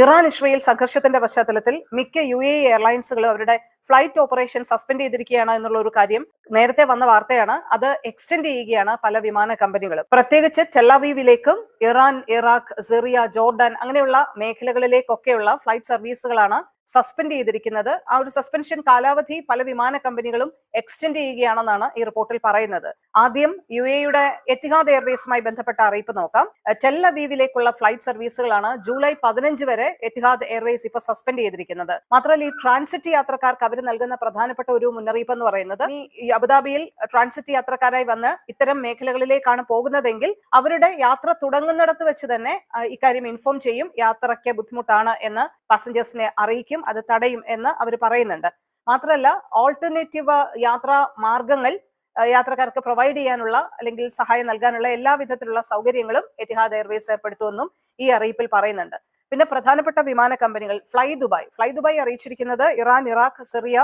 Iran Israel സംഘർഷത്തിന്റെ പശ്ചാത്തലത്തിൽ മിക്ക യു എ എയർലൈൻസുകളും അവരുടെ ഫ്ലൈറ്റ് ഓപ്പറേഷൻ സസ്പെൻഡ് ചെയ്തിരിക്കുകയാണ് എന്നുള്ള ഒരു കാര്യം നേരത്തെ വന്ന വാർത്തയാണ്. അത് എക്സ്റ്റെൻഡ് ചെയ്യുകയാണ് പല വിമാന കമ്പനികളും. പ്രത്യേകിച്ച് ടെല്ലവീവിലേക്കും ഇറാൻ ഇറാഖ് സിറിയ ജോർഡാൻ അങ്ങനെയുള്ള മേഖലകളിലേക്കൊക്കെയുള്ള ഫ്ലൈറ്റ് സർവീസുകളാണ് സസ്പെൻഡ് ചെയ്തിരിക്കുന്നത്. ആ ഒരു സസ്പെൻഷൻ കാലാവധി പല വിമാന കമ്പനികളും എക്സ്റ്റെൻഡ് ചെയ്യുകയാണെന്നാണ് ഈ റിപ്പോർട്ടിൽ പറയുന്നത്. ആദ്യം യു എയുടെ എത്തിഹാദ് എയർവേസുമായി ബന്ധപ്പെട്ട അറിയിപ്പ് നോക്കാം. ടെൽ ഫ്ലൈറ്റ് സർവീസുകളാണ് ജൂലൈ പതിനഞ്ച് വരെ എത്തിഹാദ് എയർവേസ് ഇപ്പൊ സസ്പെൻഡ് ചെയ്തിരിക്കുന്നത്. മാത്രമല്ല ഈ ട്രാൻസിറ്റ് യാത്രക്കാർക്ക് അവർ നൽകുന്ന പ്രധാനപ്പെട്ട ഒരു മുന്നറിയിപ്പ് എന്ന് പറയുന്നത് ഈ അബുദാബിയിൽ ട്രാൻസിറ്റ് യാത്രക്കാരായി വന്ന് ഇത്തരം മേഖലകളിലേക്കാണ് പോകുന്നതെങ്കിൽ അവരുടെ യാത്ര തുടങ്ങുന്നിടത്ത് വെച്ച് തന്നെ ഇക്കാര്യം ഇൻഫോം ചെയ്യും യാത്രയ്ക്ക് ബുദ്ധിമുട്ടാണ് എന്ന് പാസഞ്ചേഴ്സിനെ അറിയിക്കും അത് തടയും എന്ന് അവർ പറയുന്നുണ്ട്. മാത്രമല്ല ഓൾട്ടർനേറ്റീവ് യാത്രാ മാർഗങ്ങൾ യാത്രക്കാർക്ക് പ്രൊവൈഡ് ചെയ്യാനുള്ള അല്ലെങ്കിൽ സഹായം നൽകാനുള്ള എല്ലാ വിധത്തിലുള്ള സൗകര്യങ്ങളും എത്തിഹാദ് എയർവേസ് ഏർപ്പെടുത്തുമെന്നും ഈ അറിയിപ്പിൽ പറയുന്നുണ്ട്. പിന്നെ പ്രധാനപ്പെട്ട വിമാന കമ്പനികൾ ഫ്ലൈ ദുബായ്. ഫ്ലൈ ദുബായ് അറിയിച്ചിരിക്കുന്നത് Iran Iraq Syria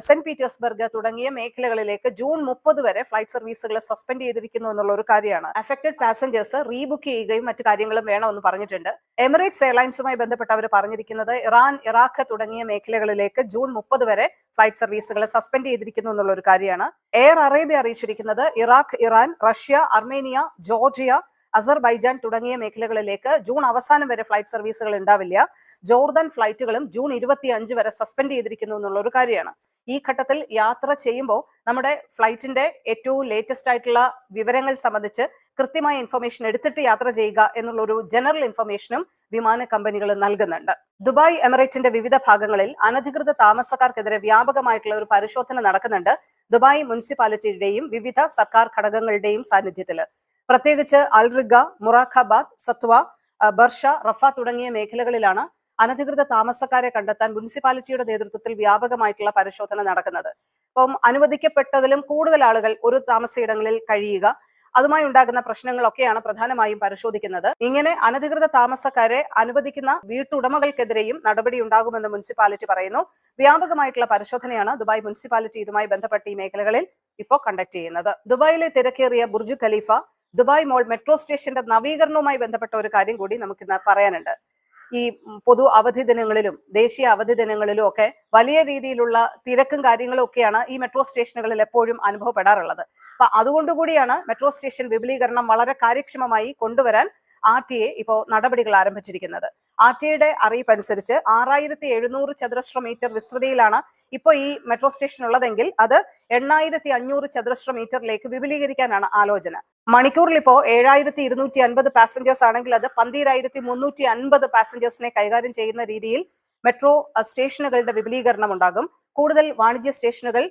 Saint Petersburg തുടങ്ങിയ മേഖലകളിലേക്ക് ജൂൺ മുപ്പത് വരെ ഫ്ലൈറ്റ് സർവീസുകൾ സസ്പെൻഡ് ചെയ്തിരിക്കുന്നു എന്നുള്ള ഒരു കാര്യമാണ്. അഫക്റ്റഡ് പാസഞ്ചേഴ്സ് റീബുക്ക് ചെയ്യുകയും മറ്റു കാര്യങ്ങളും വേണമെന്ന് പറഞ്ഞിട്ടുണ്ട്. എമിറേറ്റ്സ് എയർലൈൻസുമായി ബന്ധപ്പെട്ട് അവർ പറഞ്ഞിരിക്കുന്നത് ഇറാൻ ഇറാഖ് തുടങ്ങിയ മേഖലകളിലേക്ക് ജൂൺ മുപ്പത് വരെ ഫ്ലൈറ്റ് സർവീസുകൾ സസ്പെൻഡ് ചെയ്തിരിക്കുന്നു എന്നുള്ള ഒരു കാര്യമാണ്. എയർ അറേബ്യ അറിയിച്ചിരിക്കുന്നത് Iraq Iran Russia Armenia Georgia Azerbaijan തുടങ്ങിയ മേഖലകളിലേക്ക് ജൂൺ അവസാനം വരെ ഫ്ലൈറ്റ് സർവീസുകൾ ഉണ്ടാവില്ല. ജോർദാൻ ഫ്ലൈറ്റുകളും ജൂൺ ഇരുപത്തി വരെ സസ്പെൻഡ് ചെയ്തിരിക്കുന്നു എന്നുള്ള ഒരു കാര്യമാണ്. ഈ ഘട്ടത്തിൽ യാത്ര ചെയ്യുമ്പോൾ നമ്മുടെ ഫ്ലൈറ്റിന്റെ ഏറ്റവും ലേറ്റസ്റ്റ് ആയിട്ടുള്ള വിവരങ്ങൾ സംബന്ധിച്ച് കൃത്യമായ ഇൻഫർമേഷൻ എടുത്തിട്ട് യാത്ര ചെയ്യുക എന്നുള്ള ഒരു ജനറൽ ഇൻഫർമേഷനും വിമാന കമ്പനികൾ നൽകുന്നുണ്ട്. ദുബായ് എമിറേറ്റിന്റെ വിവിധ ഭാഗങ്ങളിൽ അനധികൃത താമസക്കാർക്കെതിരെ വ്യാപകമായിട്ടുള്ള ഒരു പരിശോധന നടക്കുന്നുണ്ട് ദുബായ് മുനിസിപ്പാലിറ്റിയുടെയും വിവിധ സർക്കാർ ഘടകങ്ങളുടെയും സാന്നിധ്യത്തിൽ. പ്രത്യേകിച്ച് അൽറിഗ മുറാഖാബാദ് സത്വ ബർഷ റഫ തുടങ്ങിയ മേഖലകളിലാണ് അനധികൃത താമസക്കാരെ കണ്ടെത്താൻ മുനിസിപ്പാലിറ്റിയുടെ നേതൃത്വത്തിൽ വ്യാപകമായിട്ടുള്ള പരിശോധന നടക്കുന്നത്. അപ്പം അനുവദിക്കപ്പെട്ടതിലും കൂടുതൽ ആളുകൾ ഒരു താമസയിടങ്ങളിൽ കഴിയുക അതുമായി ഉണ്ടാകുന്ന പ്രശ്നങ്ങളൊക്കെയാണ് പ്രധാനമായും പരിശോധിക്കുന്നത്. ഇങ്ങനെ അനധികൃത താമസക്കാരെ അനുവദിക്കുന്ന വീട്ടുടമകൾക്കെതിരെയും നടപടി ഉണ്ടാകുമെന്ന് മുനിസിപ്പാലിറ്റി പറയുന്നു. വ്യാപകമായിട്ടുള്ള പരിശോധനയാണ് ദുബായ് മുനിസിപ്പാലിറ്റി ഇതുമായി ബന്ധപ്പെട്ട ഈ മേഖലകളിൽ ഇപ്പോൾ കണ്ടക്ട് ചെയ്യുന്നത്. ദുബായിലെ തിരക്കേറിയ Burj Khalifa Dubai mall metro സ്റ്റേഷന്റെ നവീകരണവുമായി ബന്ധപ്പെട്ട ഒരു കാര്യം കൂടി നമുക്കിന്ന് പറയാനുണ്ട്. ഈ പൊതു അവധി ദിനങ്ങളിലും ദേശീയ അവധി ദിനങ്ങളിലും ഒക്കെ വലിയ രീതിയിലുള്ള തിരക്കും കാര്യങ്ങളും ഒക്കെയാണ് ഈ മെട്രോ സ്റ്റേഷനുകളിൽ എപ്പോഴും അനുഭവപ്പെടാറുള്ളത്. അപ്പൊ അതുകൊണ്ടുകൂടിയാണ് മെട്രോ സ്റ്റേഷൻ വിപുലീകരണം വളരെ കാര്യക്ഷമമായി കൊണ്ടുവരാൻ ആർ ടി എ ഇപ്പോൾ നടപടികൾ ആരംഭിച്ചിരിക്കുന്നത്. ആർ ടി എയുടെ അറിയിപ്പ് അനുസരിച്ച് ആറായിരത്തി എഴുന്നൂറ് ചതുരശ്ര മീറ്റർ വിസ്തൃതിയിലാണ് ഇപ്പോൾ ഈ മെട്രോ സ്റ്റേഷൻ ഉള്ളതെങ്കിൽ അത് എണ്ണായിരത്തി അഞ്ഞൂറ് ചതുരശ്ര മീറ്ററിലേക്ക് വിപുലീകരിക്കാനാണ് ആലോചന. മണിക്കൂറിൽ ഇപ്പോൾ ഏഴായിരത്തി ഇരുന്നൂറ്റി അൻപത് പാസഞ്ചേഴ്സ് ആണെങ്കിൽ അത് പന്തിരായിരത്തി മുന്നൂറ്റി അൻപത് പാസഞ്ചേഴ്സിനെ കൈകാര്യം ചെയ്യുന്ന രീതിയിൽ മെട്രോ സ്റ്റേഷനുകളുടെ വിപുലീകരണം ഉണ്ടാകും. കൂടുതൽ വാണിജ്യ സ്റ്റേഷനുകൾ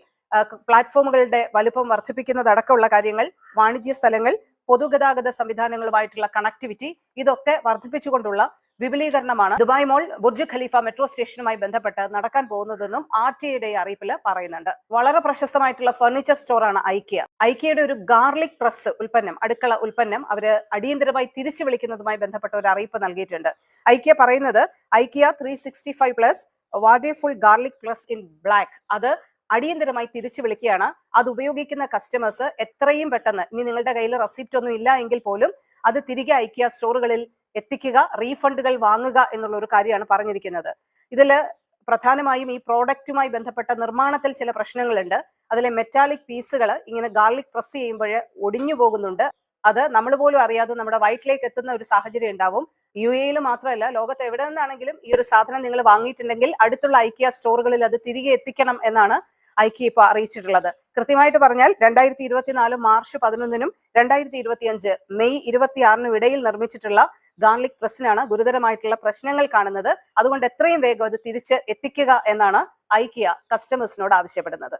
പ്ലാറ്റ്ഫോമുകളുടെ വലുപ്പം വർദ്ധിപ്പിക്കുന്നതടക്കമുള്ള കാര്യങ്ങൾ വാണിജ്യ സ്ഥലങ്ങൾ പൊതുഗതാഗത സംവിധാനങ്ങളുമായിട്ടുള്ള കണക്ടിവിറ്റി ഇതൊക്കെ വർദ്ധിപ്പിച്ചുകൊണ്ടുള്ള വിപുലീകരണമാണ്. Dubai mall Burj Khalifa metro സ്റ്റേഷനുമായി ബന്ധപ്പെട്ട് നടക്കാൻ പോകുന്നതെന്നും ആർ ടി ഐയുടെ അറിയിപ്പിൽ പറയുന്നുണ്ട്. വളരെ പ്രശസ്തമായിട്ടുള്ള ഫർണിച്ചർ സ്റ്റോറാണ് ഐക്കിയ ഐക്കിയയുടെ ഒരു ഗാർലിക് പ്രസ് ഉൽപ്പന്നം അടുക്കള ഉൽപ്പന്നം അവർ അടിയന്തരമായി തിരിച്ചു വിളിക്കുന്നതുമായി ബന്ധപ്പെട്ട ഒരു അറിയിപ്പ് നൽകിയിട്ടുണ്ട്. ഐക്കിയ പറയുന്നത് IKEA three sixty five plus Wade full garlic plus in black അത് അടിയന്തരമായി തിരിച്ചു വിളിക്കുകയാണ്. അത് ഉപയോഗിക്കുന്ന കസ്റ്റമേഴ്സ് എത്രയും പെട്ടെന്ന് ഇനി നിങ്ങളുടെ കയ്യിൽ റെസിപ്റ്റ് ഒന്നും ഇല്ല എങ്കിൽ പോലും അത് തിരികെ അയക്കുക സ്റ്റോറുകളിൽ എത്തിക്കുക റീഫണ്ടുകൾ വാങ്ങുക എന്നുള്ള ഒരു കാര്യമാണ് പറഞ്ഞിരിക്കുന്നത്. ഇതിൽ പ്രധാനമായും ഈ പ്രോഡക്റ്റുമായി ബന്ധപ്പെട്ട നിർമ്മാണത്തിൽ ചില പ്രശ്നങ്ങളുണ്ട്. അതിലെ മെറ്റാലിക് പീസുകൾ ഇങ്ങനെ ഗാർലിക് പ്രസ് ചെയ്യുമ്പോൾ ഒടിഞ്ഞു പോകുന്നുണ്ട്. അത് നമ്മൾ പോലും അറിയാതെ നമ്മുടെ വയറ്റിലേക്ക് എത്തുന്ന ഒരു സാഹചര്യം ഉണ്ടാവും. യു എയിൽ മാത്രമല്ല ലോകത്ത് എവിടെ നിന്നാണെങ്കിലും ഈ ഒരു സാധനം നിങ്ങൾ വാങ്ങിയിട്ടുണ്ടെങ്കിൽ അടുത്തുള്ള ഐക്യ സ്റ്റോറുകളിൽ അത് തിരികെ എത്തിക്കണം എന്നാണ് ഐക്യ ഇപ്പോൾ അറിയിച്ചിട്ടുള്ളത്. കൃത്യമായിട്ട് പറഞ്ഞാൽ രണ്ടായിരത്തി ഇരുപത്തിനാല് മാർച്ച് പതിനൊന്നിനും രണ്ടായിരത്തി ഇരുപത്തി അഞ്ച് മെയ് ഇരുപത്തിയാറിനും ഇടയിൽ നിർമ്മിച്ചിട്ടുള്ള ഗാർലിക് പ്രസ്സിനാണ് ഗുരുതരമായിട്ടുള്ള പ്രശ്നങ്ങൾ കാണുന്നത്. അതുകൊണ്ട് എത്രയും വേഗം അത് തിരിച്ച് എത്തിക്കുക എന്നാണ് ഐക്യ കസ്റ്റമേഴ്സിനോട് ആവശ്യപ്പെടുന്നത്.